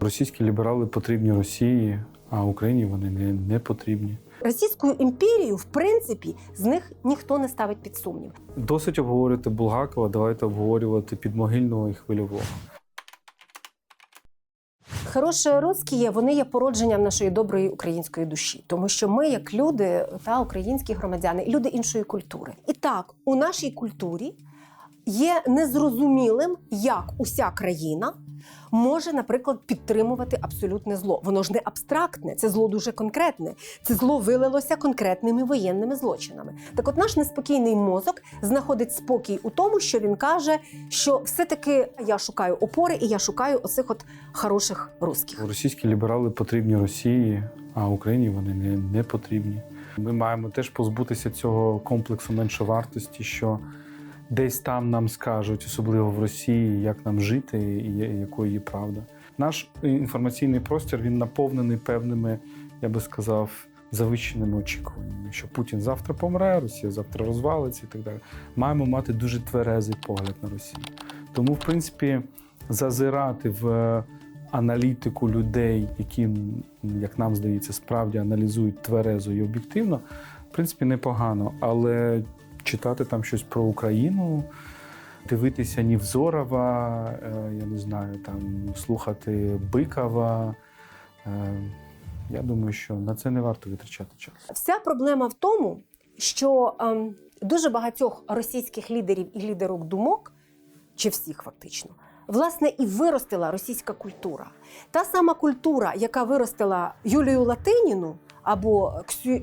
Російські ліберали потрібні Росії, а Україні вони не, не потрібні. Російську імперію, в принципі, з них ніхто не ставить під сумнів. Досить обговорювати Булгакова, давайте обговорювати підмогильного і хвильового. Хороші русські, вони є породженням нашої доброї української душі, тому що ми, як люди та українські громадяни, люди іншої культури. І так, у нашій культурі є незрозумілим, як уся країна може, наприклад, підтримувати абсолютне зло. Воно ж не абстрактне, це зло дуже конкретне. Це зло вилилося конкретними воєнними злочинами. Так, от наш неспокійний мозок знаходить спокій у тому, що він каже, що все-таки я шукаю опори і я шукаю оцих от хороших русських. Російські ліберали потрібні Росії, а Україні вони не, не потрібні. Ми маємо теж позбутися цього комплексу меншовартості, що десь там нам скажуть, особливо в Росії, як нам жити і якою є правда. Наш інформаційний простір він наповнений певними, я би сказав, завищеними очікуваннями, що Путін завтра помре, Росія завтра розвалиться і так далі. Маємо мати дуже тверезий погляд на Росію. Тому, в принципі, зазирати в аналітику людей, які, як нам здається, справді аналізують тверезо і об'єктивно, в принципі, непогано. Але читати там щось про Україну, дивитися Нівзорова, е, я не знаю, там слухати Бикова. е, Я думаю, що на це не варто витрачати час. Вся проблема в тому, що ем, дуже багатьох російських лідерів і лідерок думок, чи всіх фактично, власне, і виростила російська культура. Та сама культура, яка виростила Юлію Латиніну або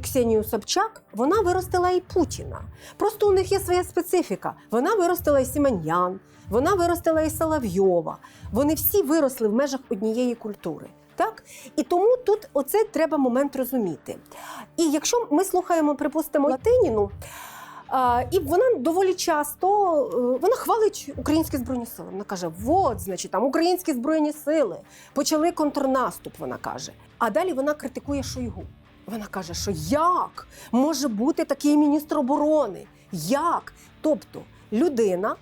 Ксенію Собчак, вона виростила і Путіна. Просто у них є своя специфіка. Вона виростила і Сіманян, вона виростила і Соловйова. Вони всі виросли в межах однієї культури. Так? І тому тут оце треба момент розуміти. І якщо ми слухаємо, припустимо, Латиніну, а, і вона доволі часто е, вона хвалить українські збройні сили. Вона каже: от, значить, там українські збройні сили почали контрнаступ. Вона каже. А далі вона критикує Шойгу. Вона каже, що як може бути такий міністр оборони? Як? Тобто людина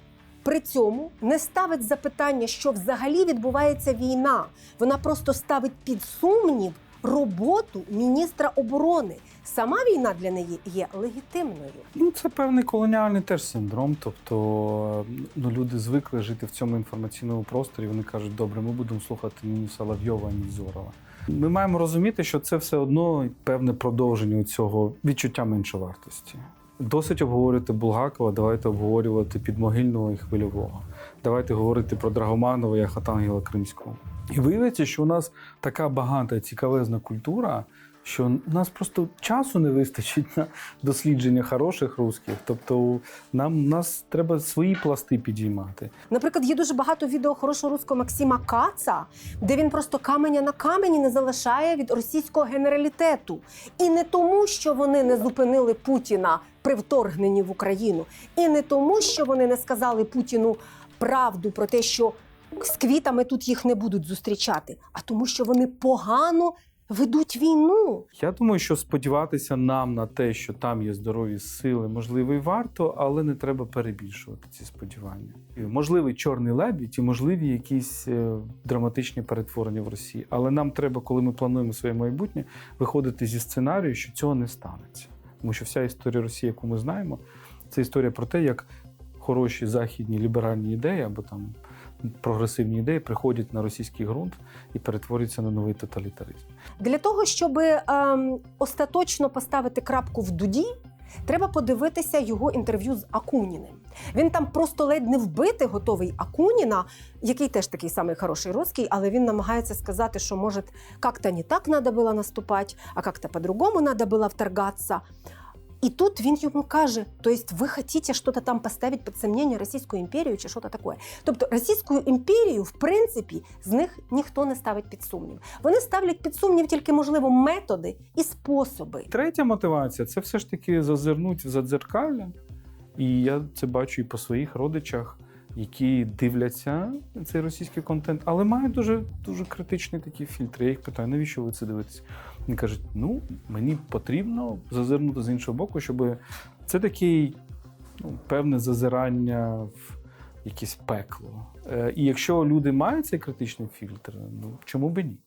при цьому не ставить запитання, що взагалі відбувається війна. Вона просто ставить під сумнів роботу міністра оборони. Сама війна для неї є легітимною. Ну, це певний колоніальний теж синдром. Тобто ну, люди звикли жити в цьому інформаційному просторі. Вони кажуть, добре, ми будемо слухати ні Соловйова, ні Зорова. Ми маємо розуміти, що це все одно певне продовження цього відчуття меншовартості. Досить обговорювати Булгакова, давайте обговорювати підмогильного і хвильового. Давайте говорити про Драгоманова і Ахатангела Кримського. І виявиться, що у нас така багата цікавезна культура, що у нас просто часу не вистачить на дослідження хороших русських. Тобто нам нас треба свої пласти підіймати. Наприклад, є дуже багато відео хорошого руського Максима Каца, де він просто каменя на камені не залишає від російського генералітету. І не тому, що вони не зупинили Путіна при вторгненні в Україну, і не тому, що вони не сказали Путіну правду про те, що з квітами тут їх не будуть зустрічати, а тому, що вони погано ведуть війну. Я думаю, що сподіватися нам на те, що там є здорові сили, можливо, і варто, але не треба перебільшувати ці сподівання. Можливий чорний лебідь і можливі якісь е, драматичні перетворення в Росії. Але нам треба, коли ми плануємо своє майбутнє, виходити зі сценарію, що цього не станеться. Тому що вся історія Росії, яку ми знаємо, це історія про те, як хороші західні ліберальні ідеї або там прогресивні ідеї приходять на російський ґрунт і перетворюються на новий тоталітаризм. Для того, щоб ем, остаточно поставити крапку в дуді, треба подивитися його інтерв'ю з Акуніним. Він там просто ледь не вбити готовий Акуніна, який теж такий самий хороший русський, але він намагається сказати, що може як-то не так треба було наступати, а як-то по-другому треба було вторгатися. І тут він йому каже: то есть ви хочете щось там поставити під сумнення Російську імперію чи щось таке. Тобто Російську імперію, в принципі, з них ніхто не ставить під сумнів. Вони ставлять під сумнів тільки, можливо, методи і способи. Третя мотивація це все ж таки зазирнуть в задзеркалля. І я це бачу і по своїх родичах, які дивляться цей російський контент, але мають дуже дуже критичний такі фільтри. Я їх питаю, навіщо ви це дивитесь? Вони кажуть: ну, мені потрібно зазирнути з іншого боку, щоб це такий ну, певне зазирання в якесь пекло. Е, І якщо люди мають цей критичний фільтр, ну чому би ні?